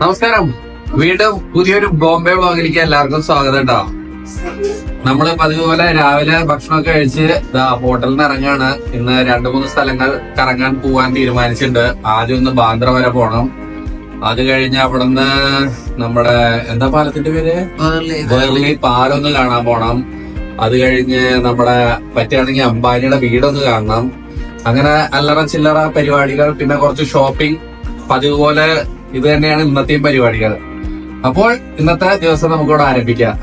നമസ്കാരം. വീണ്ടും പുതിയൊരു ബോംബെ വ്ളോഗിലേക്ക് എല്ലാവർക്കും സ്വാഗതം കേട്ടോ നമ്മൾ പതിവ് പോലെ രാവിലെ ഭക്ഷണമൊക്കെ കഴിച്ച് ഹോട്ടലിൽ നിന്ന് ഇറങ്ങാണ്. ഇന്ന് രണ്ടു മൂന്ന് സ്ഥലങ്ങൾ കറങ്ങാൻ പോവാൻ തീരുമാനിച്ചിട്ടുണ്ട്. ആദ്യം ഒന്ന് ബാന്ദ്ര വരെ പോണം. അത് കഴിഞ്ഞ് അവിടുന്ന് നമ്മുടെ എന്താ പാലത്തിന്റെ പേര്? വേർലി പാലൊന്ന് കാണാൻ പോണം. അത് കഴിഞ്ഞ് നമ്മുടെ പറ്റുകയാണെങ്കിൽ അംബാനിയുടെ വീടൊന്ന് കാണണം. അങ്ങനെ അല്ലറ ചില്ലറ പരിപാടികൾ പിന്നെ കുറച്ച് ഷോപ്പിംഗ് പതിവ് പോലെ ഇത് തന്നെയാണ് ഇന്നത്തെയും പരിപാടികൾ. അപ്പോൾ ഇന്നത്തെ ദിവസം നമുക്കിവിടെ ആരംഭിക്കാം.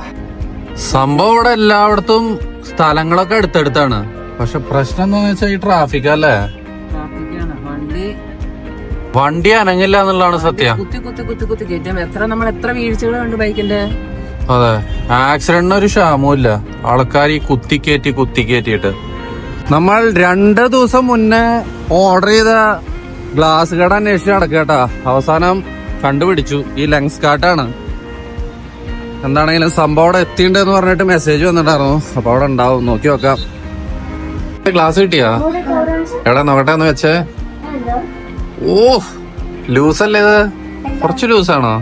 സംഭവം ഇവിടെ എല്ലായിടത്തും സ്ഥലങ്ങളൊക്കെ അടുത്തടുത്താണ്. പക്ഷെ പ്രശ്നം എന്താന്ന് വെച്ചാൽ ഈ ട്രാഫിക് അല്ലേ? വണ്ടി അനങ്ങില്ല എന്നുള്ളതാണ് സത്യം. കുത്തി കുത്തി കുത്തി കുത്തി കയറ്റാം. എത്ര നമ്മൾ എത്ര വീഴ്ചകൾ കണ്ടു ബൈക്കിന്റെ? അതെ. ആക്സിഡന്റിന് ഒരു ക്ഷാമവും ആൾക്കാർ ഈ കുത്തി കയറ്റി കുത്തി കയറ്റിയിട്ട്. നമ്മൾ രണ്ട് ദിവസം മുന്നേ ഓർഡർ ചെയ്ത ഗ്ലാസ് കട അന്വേഷിച്ച് നടക്കട്ടാ അവസാനം കണ്ടുപിടിച്ചു. ഈ ലെങ്സ് കാട്ടാണ് എന്താണെങ്കിലും സംഭവം അവിടെ എത്തിണ്ടെന്ന് പറഞ്ഞിട്ട് മെസ്സേജ് വന്നിട്ടായിരുന്നു അപ്പൊ അവിടെ ഉണ്ടാവും. നോക്കി നോക്കാം. ഗ്ലാസ് കിട്ടിയാ? എടാ നോക്കട്ടെ എന്ന് വെച്ചേ. ഓ ലൂസ് അല്ലേ കുറച്ച് ലൂസാണോ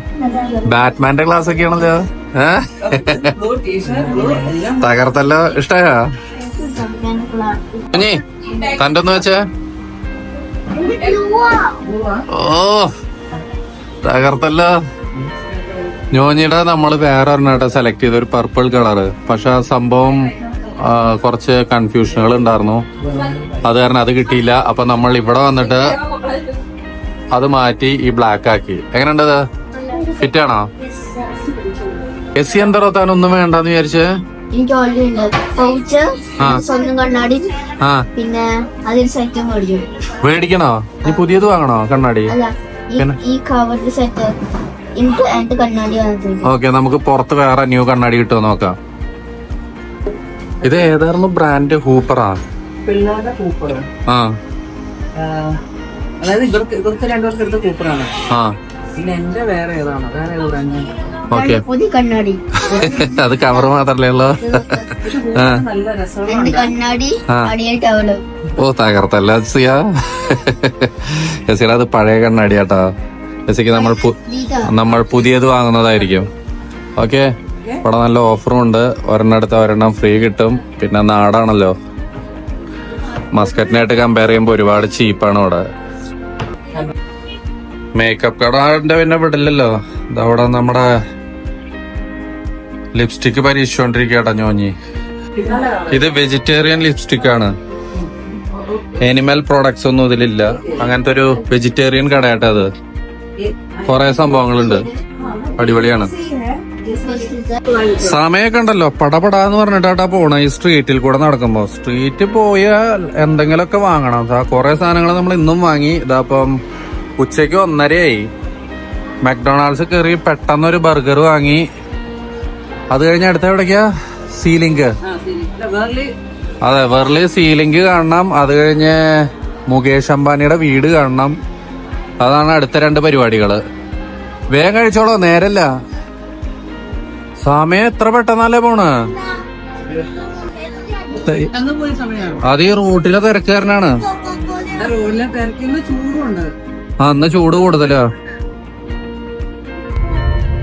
ബാറ്റ്മാന്റെ ഗ്ലാസ് ഒക്കെ ആണല്ലോ ഏ? തകർത്തല്ലോ. ഇഷ്ടയാ? തന്റെ ഒന്ന് വെച്ചേ. ഓ തകർത്തല്ലോ. ഞോഞ്ഞിയുടെ നമ്മൾ വേറെ ഒരെണ്ണായിട്ട് സെലക്ട് ചെയ്ത ഒരു പർപ്പിൾ കളറ് പക്ഷെ ആ സംഭവം കുറച്ച് കൺഫ്യൂഷനുകൾ ഉണ്ടായിരുന്നു. അത് കാരണം അത് കിട്ടിയില്ല. അപ്പൊ നമ്മൾ ഇവിടെ വന്നിട്ട് അത് മാറ്റി ഈ ബ്ലാക്ക് ആക്കി. എങ്ങനെയുണ്ടത് ഫിറ്റ് ആണോ? എസ് സി എന്തറോ താനൊന്നും വേണ്ടെന്ന് വിചാരിച്ച്? എനിക്ക് ഓൾറെഡി ഉണ്ട് പൗച്ച് സ്വന്തം കണ്ണാടി ആ. പിന്നെ അതിൽ സെറ്റ് മേടിക്കും മേടിക്കണോ? നീ പുതിയത് വാങ്ങണോ കണ്ണാടി? അല്ല ഈ- കവറിന്റെ സെറ്റ് എനിക്ക് എന്റെ കണ്ണാടി ഓക്കെ നമുക്ക് പുറത്ത് വേറെ ന്യൂ കണ്ണാടി കിട്ടുമോ നോക്കാം. ഇത് ഏതായിരുന്നു ബ്രാൻഡ് ഹൂപ്പറാ? പിള്ളേരുടെ ഹൂപ്പർ ആ. അതായത് ഇവർക്ക് ഇവർക്ക് രണ്ടുപേർക്ക് എടുത്ത കൂപ്പറാണ് ആ. പിന്നെ എന്റെ വേറെ ഏതാണ്? വേറെ ഏത് ബ്രാൻഡ് ഓക്കെ പുതിയ കണ്ണാടി. അത് കവർ മാത്രല്ലേ ഉള്ളൂ? നല്ല രസമാണ് കണ്ണാടി ഓ തകർത്തല്ല സിയ. ജസിയുടെ അത് പഴയ കണ്ണാടി കേട്ടോ ജസിക്ക് നമ്മൾ പു- നമ്മൾ പുതിയത് വാങ്ങുന്നതായിരിക്കും. ഓക്കെ ഇവിടെ നല്ല ഓഫറും ഉണ്ട്. ഒരെണ്ണം എടുത്ത ഒരെണ്ണം ഫ്രീ കിട്ടും. പിന്നെ നാടാണല്ലോ. മസ്കറ്റിനായിട്ട് കമ്പയർ ചെയ്യുമ്പോൾ ഒരുപാട് ചീപ്പാണ് ഇവിടെ. മേക്കപ്പ് കടന്റെ പിന്നെ വിടില്ലല്ലോ. ഇതവിടെ നമ്മുടെ ലിപ്സ്റ്റിക് പരീക്ഷിച്ചോണ്ടിരിക്കട്ടോ ഞോഞ്ഞി. ഇത് വെജിറ്റേറിയൻ ലിപ്സ്റ്റിക് ആണ്. എനിമൽ പ്രോഡക്ട്സ് ഒന്നും ഇതിലില്ല. അങ്ങനത്തെ ഒരു വെജിറ്റേറിയൻ കടയാട്ടോ അത്. കുറെ സംഭവങ്ങളുണ്ട്. അടിപൊളിയാണ്. സമയമൊക്കെ ഉണ്ടല്ലോ. പടപടാന്ന് പറഞ്ഞിട്ടാ പോണ. ഈ സ്ട്രീറ്റിൽ കൂടെ നടക്കുമ്പോ. സ്ട്രീറ്റിൽ പോയാൽ എന്തെങ്കിലുമൊക്കെ വാങ്ങണം. കുറെ സാധനങ്ങൾ നമ്മൾ ഇന്നും വാങ്ങി. ഇതാപ്പം ഉച്ചയ്ക്ക് ഒന്നരയായി. മക്ഡൊണാൾഡ്സ് കയറി പെട്ടെന്നൊരു ബർഗർ വാങ്ങി. അത് കഴിഞ്ഞ അടുത്ത എവിടേക്കാ? സീലിംഗ്. അതെ വെർലി സീലിംഗ് കാണണം. അത് കഴിഞ്ഞ് മുകേഷ് അംബാനിയുടെ വീട് കാണണം. അതാണ് അടുത്ത രണ്ട് പരിപാടികൾ. വേഗം കഴിച്ചോളോ നേരല്ല. സമയം എത്ര പെട്ടെന്നല്ലേ പോണ്? അത് ഈ റൂട്ടിലെ തിരക്കുകാരനാണ്. അന്ന് ചൂട് കൂടുതലാ.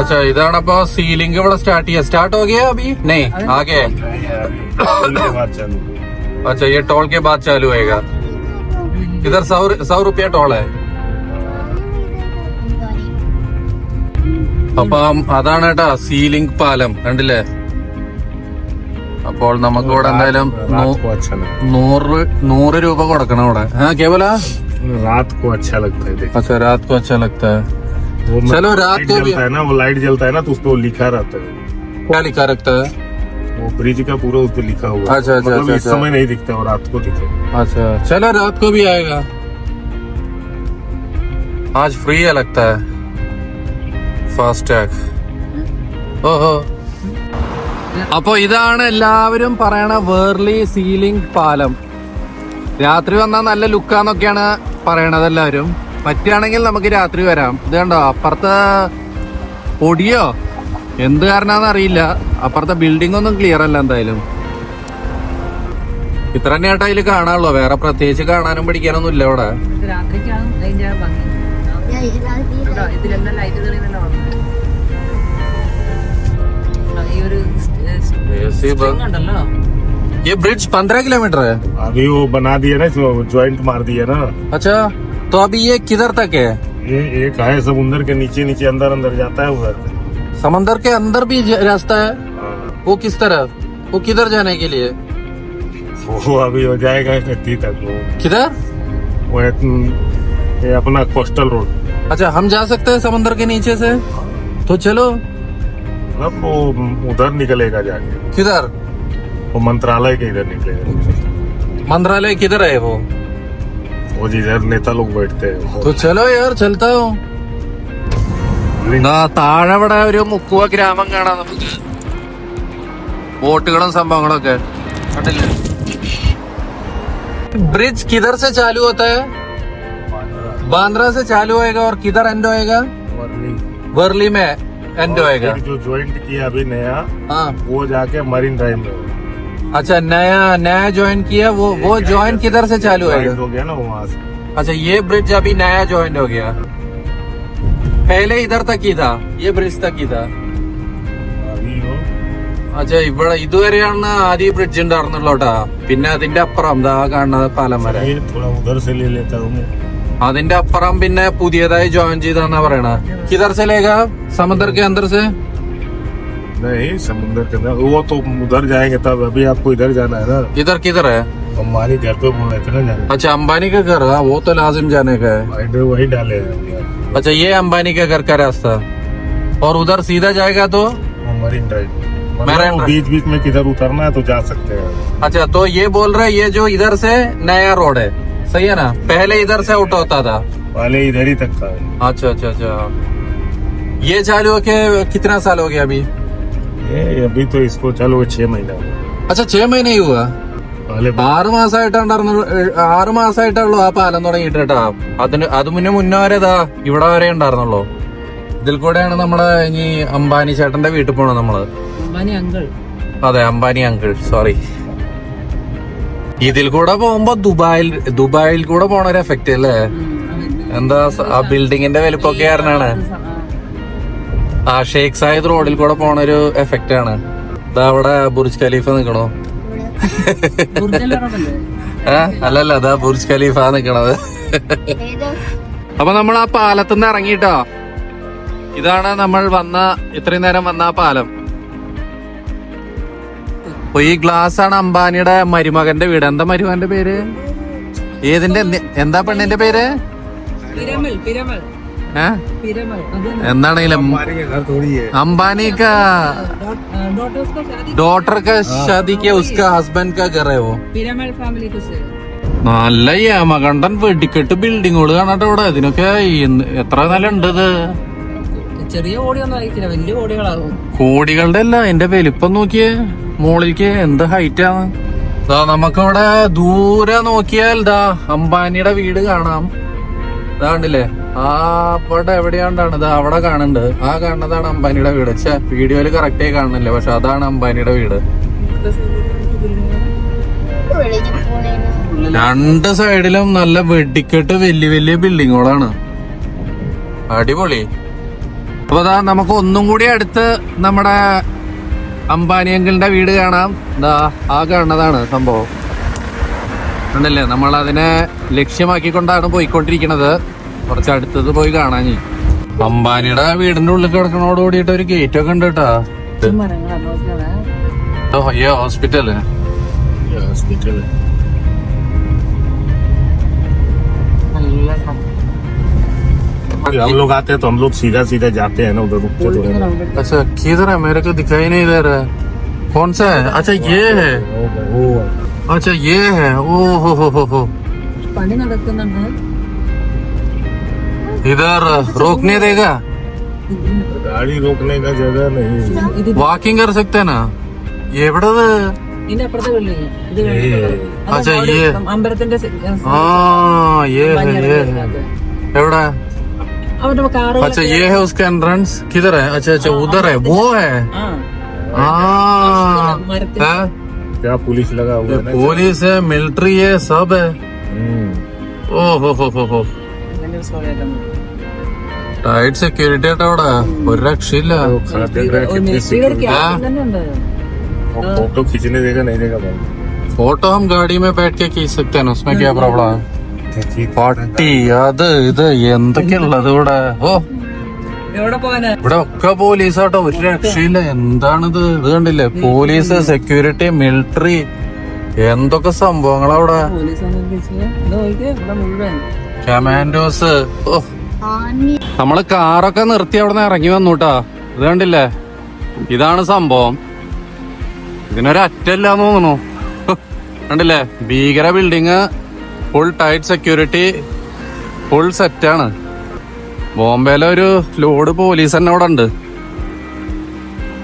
अच्छा ഇതാണ് അപ്പൊ സീലിംഗ് ഇവിടെ സ്റ്റാർട്ട് ചെയ്യാ സ്റ്റാർട്ട് हो गया अभी नहीं आगे टोल के बाद चालू अच्छा ये टोल के बाद चालू होएगा इधर सौ सौ रुपया टोल है അപ്പം അതാണ് കേട്ടാ സീലിംഗ് പാലം കണ്ടില്ലേ അപ്പോൾ നമുക്ക് ഇവിടെ എന്തായാലും നൂ- रात को अच्छा लगता നൂറ് നൂറ് രൂപ കൊടുക്കണം ഇവിടെ ആ കേവല है रात को अच्छा लगता है देखिए अच्छा रात को अच्छा लगता है वो चलो रात लाइट को भी जलता है ना वो लाइट जलता है ना तो उस पर लिखा रहता है क्या लिखा रखता है वो ब्रिज का पूरा उस पर लिखा हुआ है। अच्छा, अच्छा, मतलब अच्छा, इस अच्छा। समय नहीं दिखता वो रात को दिखे अच्छा चलो रात को भी आएगा आज फ्री है लगता है ഫാസ്ടാഗ് ഓഹോ അപ്പൊ ഇതാണ് എല്ലാവരും പറയണ വേർലി സീലിംഗ് പാലം രാത്രി വന്നാൽ നല്ല ലുക്കാന്നൊക്കെയാണ് പറയണത് എല്ലാവരും പറ്റുകയാണെങ്കിൽ നമുക്ക് രാത്രി വരാം ഇത് കണ്ടോ അപ്പുറത്തെ പൊടിയോ എന്ത് കാരണാന്ന് അറിയില്ല അപ്പുറത്തെ ബിൽഡിംഗ് ഒന്നും ക്ലിയർ അല്ല എന്തായാലും ഇത്ര തന്നെയായിട്ട് അതിൽ കാണാനുള്ളൂ വേറെ പ്രത്യേകിച്ച് കാണാനും പഠിക്കാനൊന്നും ഇല്ല ഇവിടെ രാത്രിക്കാണ് അതിന്റെ ഭംഗി ഞാൻ ഇതിനകത്ത് ഈ കേട്ടോ, ഇതിലെല്ലാം ലൈറ്റ് തെളിയുന്നല്ലോ ഈ ഒരു string ഉണ്ടല്ലോ ये ब्रिज पंद्रह किलोमीटर है अभी वो बना दिया ना ज्वाइंट मार दिया ना अच्छा तो अभी ये किधर तक है? ये एक है समुंदर के नीचे नीचे अंदर अंदर जाता है उधर समंदर के अंदर भी रास्ता है? हाँ, वो किस तरफ़? वो किधर जाने के लिए? वो अभी हो जाएगा इकतीस तक वो। किधर? वो ये अपना कोस्टल रोड अच्छा हम जा सकते हैं समंदर के नीचे से? तो चलो। मतलब वो उधर निकलेगा जाके। किधर? वो मंत्रालय के इधर निकलेगा। मंत्रालय किधर है वो? वो जिधर नेता लोग बैठते हैं तो चलो यार चलता हूँ താഴെ ഇവിടെ ഒരു മുക്കുവ ഗ്രാമം കാണാം നമുക്ക് ബോട്ടുകളും സംഭവങ്ങളൊക്കെ കണ്ടില്ലേ ब्रिज किधर से चालू होता है बांद्रा से चालू होएगा और किधर एंड होएगा वर्ली में एंड होएगा एक जो ज्वाइंट किया अभी नया हाँ वो जाके मरीन ड्राइव में अच्छा नया नया ज्वाइन किया वो वो ज्वाइन किधर से चालू ज्वाइंट होएगा हो गया ना वहाँ से अच्छा ये ब्रिज अभी नया ज्वाइन हो गया पहले इधर तक ही था ये ब्रिज तक ही था अभी वो അച്ഛാ ഇവിടെ ഇതുവരെയാണ് ആദ്യം ബ്രിഡ്ജ് ഉണ്ടായിരുന്നുള്ളൂട്ടാ പിന്നെ അതിന്റെ അപ്പുറം ദാ കാണുന്ന പാലം വരെ ये थोड़ा उधर से ले लेता हूँ അതിന്റെ അപ്പുറം പിന്നെ പുതിയതായി ജോയിൻ ചെയ്താന്നാ പറയണ കിധർ ചലേഗ സമുദ്ര के अंदर से नहीं समुद्र के अंदर। वो तो उधर जाएँगे तब अभी आपको इधर जाना है ना। इधर किधर है? हमारे घर पे बोल रहे थे ना जाने अच्छा अंबानी का घर हाँ वो तो लाजिम जाने का है। वही डाले हैं अच्छा ये अंबानी के घर का रास्ता। और उधर सीधा जाएगा तो? मरीन ड्राइव मरीन बीच बीच में किधर उतरना है तो जा सकते हैं। अच्छा तो ये बोल रहे ये जो इधर से नया रोड है। सही है ना? पहले इधर से आउट होता था। पहले इधर ही तक था। अच्छा अच्छा अच्छा। ये चालू हो के कितना साल हो गया अभी? अभी तो इसको चलो छह महीना हुआ। अच्छा छह महीने ही हुआ पहले ആറ് മാസമായിട്ടുണ്ടായിരുന്നു ആറ് മാസമായിട്ടുള്ളൂ ആ പാലം തുടങ്ങിയിട്ട് കേട്ടാ അതിന് അത് മുന്നേ മുന്നേ വരെ ഇതാ ഇവിടെ വരെ ഉണ്ടായിരുന്നുള്ളൂ ഇതിൽ കൂടെയാണ് നമ്മുടെ ഇനി അംബാനി ചേട്ടന്റെ വീട്ടിൽ പോണത് നമ്മള് അമ്പാനി അങ്കിൾ അതെ അംബാനി അങ്കിൾ സോറി ഇതിൽ കൂടെ പോകുമ്പോ ദുബായിൽ ദുബായിൽ കൂടെ പോണ ഒരു എഫക്റ്റ് അല്ലേ എന്താ സ- ആ ബിൽഡിങ്ങിന്റെ വലിപ്പമൊക്കെ കാരണമാണ് ആ ഷേഖ് സായിദ് റോഡിൽ കൂടെ പോണ ഒരു എഫക്റ്റ് ആണ്. ഇതാ അവിടെ ബുർജ് ഖലീഫ നിക്കണോ. അല്ലല്ല അതാ ബുർജ് ഖലീഫ നിക്കണത്. അപ്പൊ നമ്മൾ ആ പാലത്തുനിന്ന് ഇറങ്ങിട്ടോ? ഇതാണ് നമ്മൾ വന്ന ഇത്രയും നേരം വന്ന ആ പാലം. അപ്പൊ ഈ ഗ്ലാസ് ആണ് അംബാനിയുടെ മരുമകന്റെ വീട്. എന്താ മരുമകന്റെ പേര്? ഏതിന്റെ എന്താ പെണ്ണിന്റെ പേര്? പിരമൽ പിരമൽ. എന്താണെങ്കിലും അംബാനിക്ക് ഡോട്ടർക്ക് ക ഉസ്ക ഹസ്ബൻഡ് കറിയോ നല്ല യമകണ്ഠൻ വെടിക്കെട്ട് ബിൽഡിങ്ങുകൾ കാണട്ടെ ഇവിടെ. അതിനൊക്കെ എത്ര നില ഉണ്ട് ഇത്? ചെറിയ ഓടിയൊന്നും കോടികളുടെ അല്ല എന്റെ വലിപ്പം നോക്കിയേ. മോളിക്ക് എന്ത് ഹൈറ്റാണ് നമുക്കവിടെ ദൂരെ നോക്കിയാൽ ദാ അംബാനിയുടെ വീട് കാണാം. ദാ കണ്ടില്ലേ ആ അവിടെ എവിടെയാണ്ടാണ്? ഇത് അവിടെ കാണുന്നുണ്ട് ആ കാണുന്നതാണ് അംബാനിയുടെ വീട്. ഛേ വീഡിയോയിൽ കറക്റ്റ് ആയി കാണുന്നില്ല? പക്ഷെ അതാണ് അംബാനിയുടെ വീട്. രണ്ട് സൈഡിലും നല്ല വെടിക്കെട്ട് വലിയ വലിയ ബിൽഡിങ്ങുകളാണ്. അടിപൊളി. അപ്പൊ അതാ നമുക്ക് ഒന്നും കൂടി അടുത്ത് നമ്മുടെ അംബാനി അങ്കിളിന്റെ വീട് കാണാം. ദാ ആ കാണുന്നതാണ് സംഭവം. ഉണ്ടല്ലേ നമ്മൾ അതിനെ ലക്ഷ്യമാക്കിക്കൊണ്ടാണ് പോയിക്കൊണ്ടിരിക്കുന്നത് കുറച്ച് അടുത്തത് പോയി കാണാൻ അംബാനിയുടെ വീടിന്റെ ഉള്ളിൽ കിടക്കണോട് കൂടിയിട്ട് ഒരു ഗേറ്റ് ഒക്കെ ഉണ്ട് കേട്ടാ മരങ്ങളാണ് നോക്കിയാലേ ഓ, ഈ ഹോസ്പിറ്റല് ये हॉस्पिटल है നല്ല സം- हम लोग आते हैं तो हम लोग सीधा सीधा जाते हैं ना उधर रुकते तो हैं ना। अच्छा किधर है मेरे को दिखाई नहीं दे रहा है कौन सा है अच्छा ये है वो वो अच्छा ये है ओ हो हो हो हो പണി നടക്കുന്നുണ്ട് इधर रोकने देगा गाड़ी रोकने का जगह नहीं ഇത് വാക്കിംഗ് कर सकते हैं ना എവിടെ ഇത്? ഇതിന്റെ അപ്പുറത്തെ ബിൽഡിംഗ് ഇത് അച്ഛാ, അവിടെ ഈ- അമ്പലത്തിന്റെ സെ- ആ ये है ये है എവിടെ അവരുടെ കാറ് अच्छा ये है उसका एंट्रेंस किधर है अच्छा अच्छा उधर है वो है ആ हाँ മരത്തിൽ है? क्या पुलिस लगा हुआ ये है ना पुलिस है मिलिट्री है सब है हम्म। ഓ ഹോ ഹോ ഹോ ഹോ അങ്ങനെ ഒരു സ്ഥലമായിട്ടാണ്. ടൈറ്റ് സെക്യൂരിറ്റി ആയിട്ട് അവിടെ ഒരു രക്ഷയില്ല वो खड़ा देख रहा है ഓ, कितनी മെസ്സിയുടെ ഒരു security- ക്യാപ്റ്റൻ തന്നെ ഉണ്ട് वो फोटो खींचने देगा नहीं देगा भाई फोटो हम गाड़ी में बैठ के खींच सकते हैं ना उसमें क्या प्रॉब्लम है പട്ടി അത് ഇത് എന്തൊക്കെയുള്ളത് ഇവിടെ ഓ എവിടെ പോകാനാ ഇവിടെ ഒക്കെ പോലീസാട്ടോ ഒരു രക്ഷയില്ല എന്താണിത് ഇത് കണ്ടില്ലേ പോലീസ് സെക്യൂരിറ്റി മിലിറ്ററി എന്തൊക്കെ സംഭവങ്ങളാ അവിടെ പോലീസ് നോക്കിയേ ഇവിടെ മുഴുവൻ കമാൻഡോസ് നമ്മൾ കാറൊക്കെ നിർത്തി അവിടെ നിന്ന് ഇറങ്ങി വന്നുട്ടാ ഇത് കണ്ടില്ലേ? ഇതാണ് സംഭവം. ഇതിനൊരറ്റല്ല തോന്നുന്നു. കണ്ടില്ലേ? ഭീകര building full tight security full സെറ്റാണ് ബോംബെയിലെ ഒരു ലോഡ് പോലീസ് തന്നെ അവിടെ ഉണ്ട്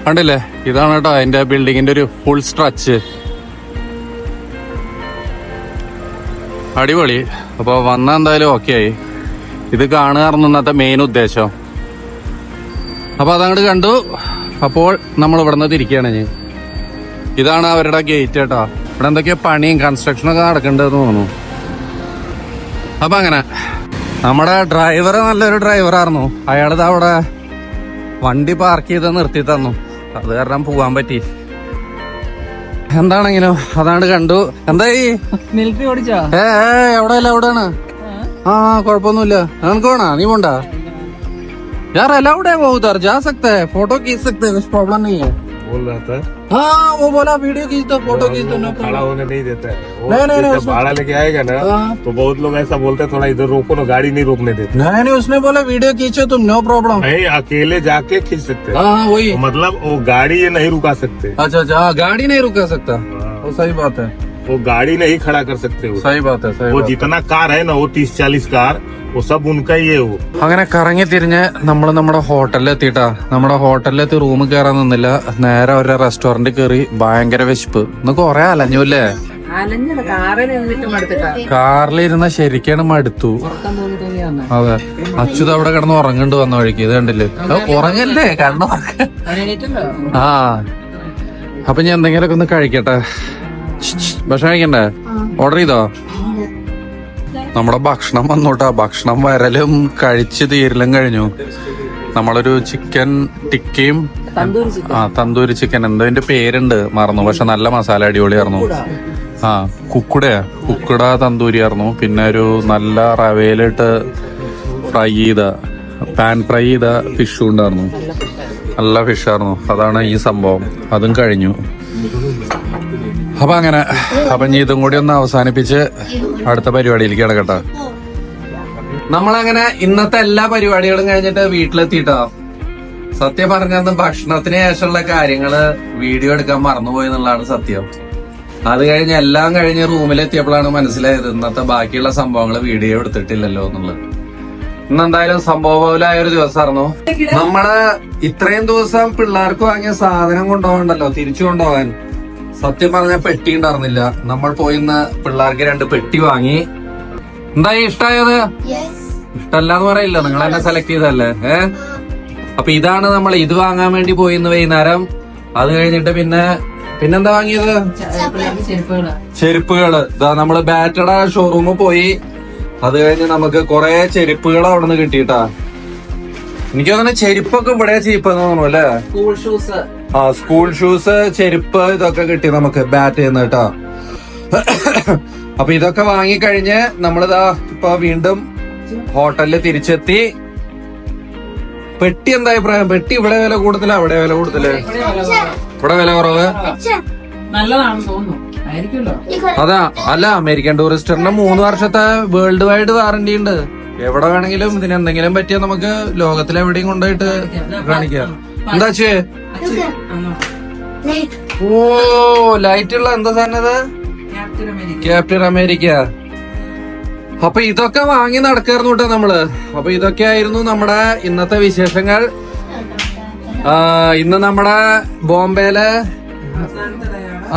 കണ്ടില്ലേ? ഇതാണ് കേട്ടോ അതിന്റെ ബിൽഡിങ്ങിന്റെ ഒരു ഫുൾ സ്ട്രച്ച് അടിപൊളി. അപ്പോൾ വന്ന എന്തായാലും ഓക്കെ ആയി. ഇത് കാണുകയായിരുന്നു ഇന്നത്തെ മെയിൻ ഉദ്ദേശം. അപ്പോൾ അതങ്ങോട്ട് കണ്ടു. അപ്പോൾ നമ്മൾ ഇവിടെ നിന്ന് തിരിക്കുകയാണ് ഞാൻ ഇതാണ് അവരുടെ ഗേറ്റ് കേട്ടോ. ഇവിടെ എന്തൊക്കെയോ പണിയും കൺസ്ട്രക്ഷനൊക്കെ നടക്കേണ്ടതെന്ന് തോന്നുന്നു. അപ്പം അങ്ങനെ. നമ്മുടെ ഡ്രൈവർ നല്ലൊരു ഡ്രൈവറായിരുന്നു അയാളിത് അവിടെ വണ്ടി പാർക്ക് ചെയ്ത് നിർത്തി തന്നു. അത് കാരണം പോകാൻ പറ്റി. എന്താണെങ്കിലും അതാണ്ട് കണ്ടു. എന്തായി? മിലിറ്ററി ഓടിച്ചാ? ഏ എവിടെ എവിടെയാണ്? ആ കൊഴപ്പൊന്നുമില്ല നിനക്ക് വേണോ? നീ പോണ്ടാ? യാർ എല്ലാവിടെ പോകും ജാ സക്തേ ഫോട്ടോ കീ സക്തേ പ്രോബ്ലം നീ हैं है बोल रहा था। हाँ वो बोला वीडियो खींच दो फ़ोटो खींच दो ना खड़ा होने नहीं देता है। नहीं, नहीं, नहीं, भाड़ा लेके आएगा ना हाँ। तो बहुत लोग ऐसा बोलते हैं थोड़ा इधर रोको ना गाड़ी नहीं रोकने देते। नहीं नहीं उसने बोला वीडियो खींचो तुम नो प्रॉब्लम। नहीं अकेले जाके खींच सकते हाँ। हाँ, वही। तो मतलब वो गाड़ी ये नहीं रुका सकते। अच्छा अच्छा हाँ, गाड़ी नहीं रुका सकता। वो सही बात है। वो गाड़ी नहीं खड़ा कर सकते वो सही बात है सही वो बात है। जितना कार है ना वो तीस चालीस कार वो सब उनका ही है वो അങ്ങനെ കറങ്ങി തിരിഞ്ഞ് നമ്മൾ നമ്മുടെ ഹോട്ടലിൽ എത്തിയിട്ടാ നമ്മുടെ ഹോട്ടലിലെത്തി റൂം കയറാൻ നിന്നില്ല നേരെ അവരുടെ റെസ്റ്റോറന്റിൽ കയറി ഭയങ്കര വിശപ്പ് ഇന്ന് കൊറേ അലഞ്ഞു അല്ലേ അലഞ്ഞത് കാറിൽ നിന്നിട്ട് മടുത്തിട്ടാ കാറിലിരുന്ന ശരിക്കാണ് മടുത്തു ഉറക്കം തോന്നി തോന്നിയാന്ന് അതെ അച്യുത് അവിടെ കിടന്ന് ഉറങ്ങണ്ട് വന്ന വഴിക്ക് ഇത് കണ്ടില്ലേ അത് ഉറങ്ങല്ലേ കണ്ണു ഉറങ്ങ അതിനെണീറ്റല്ലോ ആ അപ്പൊ ഞാൻ എന്തെങ്കിലുമൊക്കെ ഒന്ന് കഴിക്കട്ടെ ഭക്ഷണം കഴിക്കണ്ടേ? ഓർഡർ ചെയ്തോ? നമ്മുടെ ഭക്ഷണം വന്നോട്ടാ. ഭക്ഷണം വരലും കഴിച്ച് തീരലും കഴിഞ്ഞു. നമ്മളൊരു ചിക്കൻ ടിക്കയും തന്തൂരി ചിക്കൻ ആ തന്തൂരി ചിക്കൻ എന്തോ എന്റെ പേരുണ്ട്. മറന്നു. പക്ഷെ നല്ല മസാല അടിപൊളിയായിരുന്നു. ആ കുക്കുടയാ കുക്കുട തന്തൂരി ആയിരുന്നു പിന്നെ ഒരു നല്ല റവയിലിട്ട് ഫ്രൈ ചെയ്ത പാൻ ഫ്രൈ ചെയ്ത ഫിഷും ഉണ്ടായിരുന്നു. നല്ല ഫിഷായിരുന്നു അതാണ് ഈ സംഭവം. അതും കഴിഞ്ഞു. അപ്പൊ അങ്ങനെ അപ്പൊ ഇനി ഇതും കൂടി ഒന്ന് അവസാനിപ്പിച്ച് അടുത്ത പരിപാടിയിലേക്ക് കിടക്കട്ടെ. നമ്മളങ്ങനെ ഇന്നത്തെ എല്ലാ പരിപാടികളും കഴിഞ്ഞിട്ട് വീട്ടിലെത്തിയിട്ടോ സത്യം പറഞ്ഞത് ഭക്ഷണത്തിന് ശേഷമുള്ള കാര്യങ്ങൾ വീഡിയോ എടുക്കാൻ മറന്നുപോയി എന്നുള്ളതാണ് സത്യം. അത് കഴിഞ്ഞ് എല്ലാം കഴിഞ്ഞ് റൂമിലെത്തിയപ്പോഴാണ് മനസ്സിലായത് ഇന്നത്തെ ബാക്കിയുള്ള സംഭവങ്ങൾ വീഡിയോ എടുത്തിട്ടില്ലല്ലോ എന്നുള്ളത്. ഇന്നെന്തായാലും സംഭവബഹുലായ ഒരു ദിവസമായിരുന്നു നമ്മൾ ഇത്രയും ദിവസം പിള്ളേർക്ക് വാങ്ങിയ സാധനം കൊണ്ടുപോകണ്ടല്ലോ തിരിച്ചു കൊണ്ടുപോകാൻ. സത്യം പറഞ്ഞ പെട്ടി ഉണ്ടായിരുന്നില്ല. നമ്മൾ പോയി ഇന്ന് പിള്ളേർക്ക് രണ്ട് പെട്ടി വാങ്ങി. എന്തായി ഇഷ്ടായത്? ഇഷ്ടല്ലാന്ന് പറയില്ല. നിങ്ങൾ എന്നെ സെലക്ട് ചെയ്തല്ലേ ഏ? അപ്പൊ ഇതാണ് നമ്മൾ ഇത് വാങ്ങാൻ വേണ്ടി പോയി ഇന്ന് വൈകുന്നേരം. അത് കഴിഞ്ഞിട്ട് പിന്നെ പിന്നെന്താ വാങ്ങിയത്? ചെരുപ്പുകളാ. ചെരുപ്പുകൾ. ഇതാ നമ്മൾ ബാറ്റഡ ഷോറൂമിൽ പോയി. അത് കഴിഞ്ഞ് നമുക്ക് കൊറേ ചെരുപ്പുകൾ അവിടെ നിന്ന് കിട്ടിയിട്ടാ. എനിക്ക് തോന്നുന്നു ചെരുപ്പൊക്കെ ഇവിടെ ചീപ്പെന്ന് തോന്നുന്നു അല്ലേ? സ്കൂൾ ഷൂസ് ആ സ്കൂൾ ഷൂസ് ചെരുപ്പ് ഇതൊക്കെ കിട്ടി നമുക്ക് ബാറ്റ് ചെയ്യുന്ന കേട്ടോ. അപ്പൊ ഇതൊക്കെ വാങ്ങിക്കഴിഞ്ഞ് നമ്മളിതാ ഇപ്പൊ വീണ്ടും ഹോട്ടലിൽ തിരിച്ചെത്തി. പെട്ടി എന്താ അഭിപ്രായം? പെട്ടി ഇവിടെ വില കൂടുതലാ? അവിടെ വില കൂടുതൽ? ഇവിടെ വില കുറവ്? നല്ലതാണെന്ന് തോന്നുന്നു. അതാ അല്ല അമേരിക്കൻ ടൂറിസ്റ്ററിന്റെ മൂന്ന് വർഷത്തെ വേൾഡ് വൈഡ് വാറന്റി ഉണ്ട്. എവിടെ വേണമെങ്കിലും ഇതിന് എന്തെങ്കിലും പറ്റിയാൽ നമുക്ക് ലോകത്തിൽ എവിടെയും കൊണ്ടുപോയിട്ട് കാണിക്കാം. എന്താ ചേ ഓ ലൈറ്റ് ഉള്ള എന്താ സാധനത് ക്യാപ്റ്റൻ അമേരിക്ക അപ്പൊ ഇതൊക്കെ വാങ്ങി നടക്കായിരുന്നു കേട്ടോ നമ്മൾ. അപ്പൊ ഇതൊക്കെ ആയിരുന്നു നമ്മുടെ ഇന്നത്തെ വിശേഷങ്ങൾ. ഇന്ന് നമ്മുടെ ബോംബെയിലെ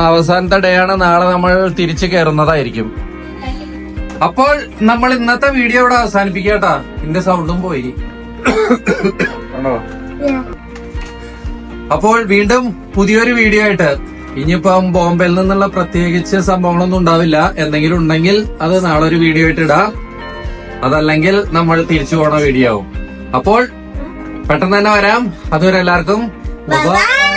അവസാനത്തെ ഡേ ആണ്. നാളെ നമ്മൾ തിരിച്ചു കയറുന്നതായിരിക്കും അപ്പോൾ നമ്മൾ ഇന്നത്തെ വീഡിയോ ഇവിടെ അവസാനിപ്പിക്കട്ടാ എന്റെ സൗണ്ടും പോയി. അപ്പോൾ വീണ്ടും പുതിയൊരു വീഡിയോ ആയിട്ട്. ഇനിയിപ്പം ബോംബെയിൽ നിന്നുള്ള പ്രത്യേകിച്ച് സംഭവങ്ങളൊന്നും ഉണ്ടാവില്ല. എന്തെങ്കിലും ഉണ്ടെങ്കിൽ അത് നാളെ ഒരു വീഡിയോ ആയിട്ട് ഇടാം. അതല്ലെങ്കിൽ നമ്മൾ തിരിച്ചു പോണ വീഡിയോ ആവും. അപ്പോൾ പെട്ടെന്ന് തന്നെ വരാം. അതുവരെ എല്ലാവർക്കും. Bye.